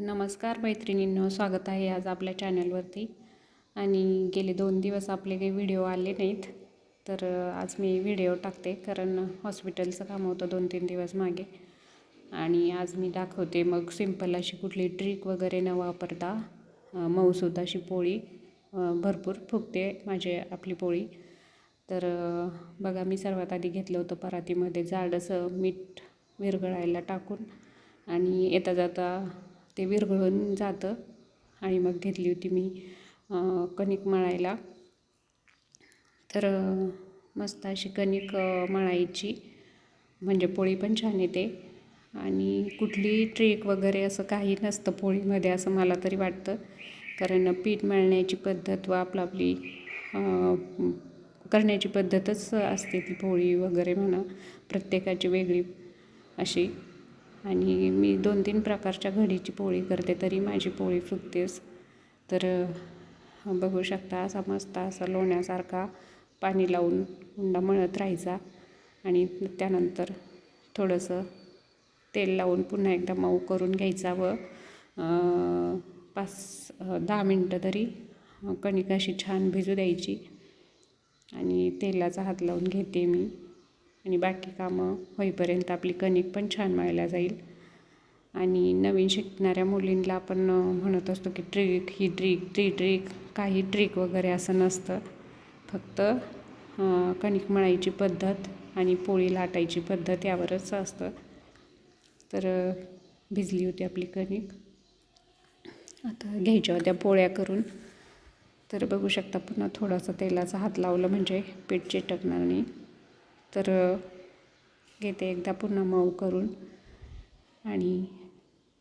नमस्कार मैत्रिणींनो स्वागत आहे आज आपल्या चॅनलवरती. आणि गेले दोन दिवस आपले काही व्हिडिओ आले नाहीत तर आज मी व्हिडिओ टाकते. कारण हॉस्पिटलचं काम होतं दोन तीन दिवस मागे. आणि आज मी दाखवते मग सिंपल अशी कुठली ट्रिक वगैरे न वापरता मऊसूत अशी पोळी भरपूर फुगते माझे आपली पोळी. तर बघा मी सर्वात आधी घेतलं होतं परातीमध्ये जाडसं मीठ विरघळायला टाकून. आणि येता जाता ते विरघळून जातं. आणि मग घेतली होती मी कणिक मळायला. तर मस्त अशी कणिक मळायची. म्हणजे पोळी पण छान येते. आणि कुठली ट्रेक वगैरे असं काही नसतं पोळीमध्ये असं मला तरी वाटतं. कारण पीठ मळण्याची पद्धत व आपलं आपली करण्याची पद्धतच असते ती पोळी वगैरे म्हणा. प्रत्येकाची वेगळी अशी. आणि मी दोन तीन प्रकारच्या घडीची पोळी करते तरी माझी पोळी फुगतेच. तर बघू शकता असा मस्त असा लोण्यासारखा पाणी लावून उंडा मळत राहायचा. आणि त्यानंतर थोडंसं तेल लावून पुन्हा एकदा मऊ करून घ्यायचा व पाच दहा मिनटं तरी कणिक अशी छान भिजू द्यायची. आणि तेलाचा हात लावून घेते मी. आणि बाकी कामं होईपर्यंत आपली कणिक पण छान मळल्या जाईल. आणि नवीन शिकणाऱ्या मुलींना आपण म्हणत असतो की ट्रिक ही ट्रिक ती ट्रिक काही ट्रिक वगैरे असं नसतं. फक्त कणिक मळायची पद्धत आणि पोळी लाटायची पद्धत यावरच असतं. तर भिजली होती आपली कणिक. आता घ्यायच्या होत्या पोळ्या करून. तर बघू शकता पुन्हा थोडासा तेलाचा हात लावलं म्हणजे पीठ चिटकणार नाही. तर घेते एकदा पुन्हा मऊ करून आणि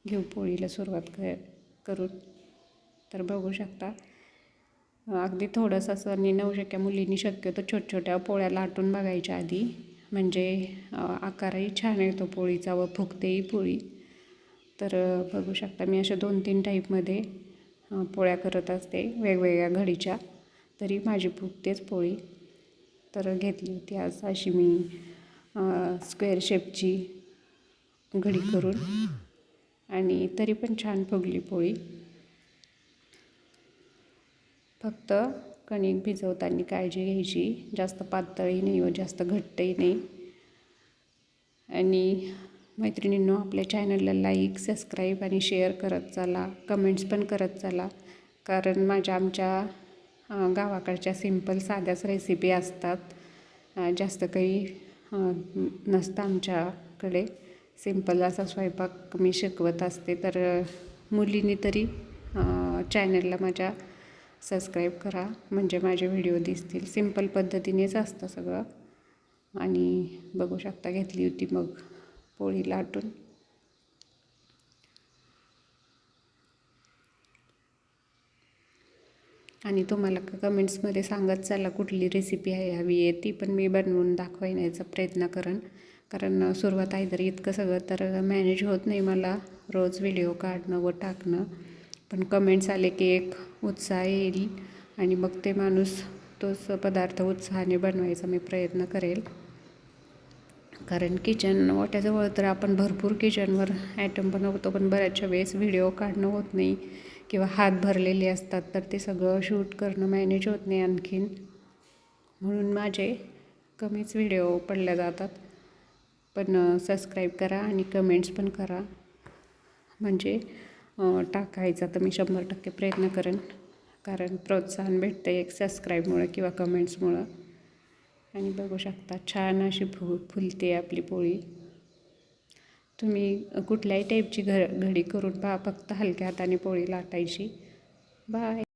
घेऊ पोळीला सुरुवात क करून. तर बघू शकता अगदी थोडंसं असं आणि नवशक्या मुलींनी शक्यतो छोट छोट्या पोळ्या लाटून बघायच्या आधी. म्हणजे आकारही छान येतो पोळीचा व फुगतेही पोळी. तर बघू शकता मी अशा दोन तीन टाईपमध्ये पोळ्या करत असते वेगवेगळ्या घडीच्या. तरी माझी फुगतेच पोळी. तर घेतली होती आज अशी मी स्क्वेअर शेपची घडी करून. आणि तरी पण छान फुगली पोळी. फक्त कणिक भिजवताना काळजी घ्यायची. जास्त पातळही नाही व जास्त घट्टही नाही. आणि मैत्रिणींनो आपल्या चॅनलला लाईक सबस्क्राईब आणि शेअर करत चला. कमेंट्स पण करत चला. कारण माझ्या आमच्या गावाकडच्या सिंपल साध्याच रेसिपी असतात. जास्त काही नसतं आमच्याकडे. सिंपल असा स्वयंपाक मी शिकवत असते. तर मुलीने तरी चॅनलला माझ्या सबस्क्राईब करा. म्हणजे माझे व्हिडिओ दिसतील. सिंपल पद्धतीनेच असतं सगळं. आणि बघू शकता घेतली होती मग पोळी लाटून. आणि तुम्हाला कमेंट्समध्ये सांगत चला कुठली रेसिपी आहे हवी आहे ती पण मी बनवून दाखवण्याचा प्रयत्न करेन. कारण सुरुवात आहे तर इतकं सगळं तर मॅनेज होत नाही मला रोज व्हिडिओ काढणं व टाकणं. पण कमेंट्स आले की एक उत्साह येईल आणि मग ते माणूस तोच पदार्थ उत्साहाने बनवायचा मी प्रयत्न करेल. कारण किचन ओट्याजवळ तर आपण भरपूर किचनवर ॲटम बनवतो पण बऱ्याचशा वेळेस व्हिडिओ काढणं होत नाही. किंवा हात भरलेले असतात तर ते सगळं शूट करणं मॅनेज होत नाही आणखीन. म्हणून माझे कमीच व्हिडिओ पडल्या जातात. पण सबस्क्राईब करा आणि कमेंट्स पण करा. म्हणजे टाकायचा तर मी शंभर टक्के प्रयत्न करेन. कारण प्रोत्साहन भेटतं एक सबस्क्राईबमुळं किंवा कमेंट्समुळं आणि बघू शकता छान अशी फु फुलते आपली पोळी. तुम्ही कुठल्याही टाईपची घ घडी करून पहा फक्त हलक्या हाताने पोळी लाटायची. बाय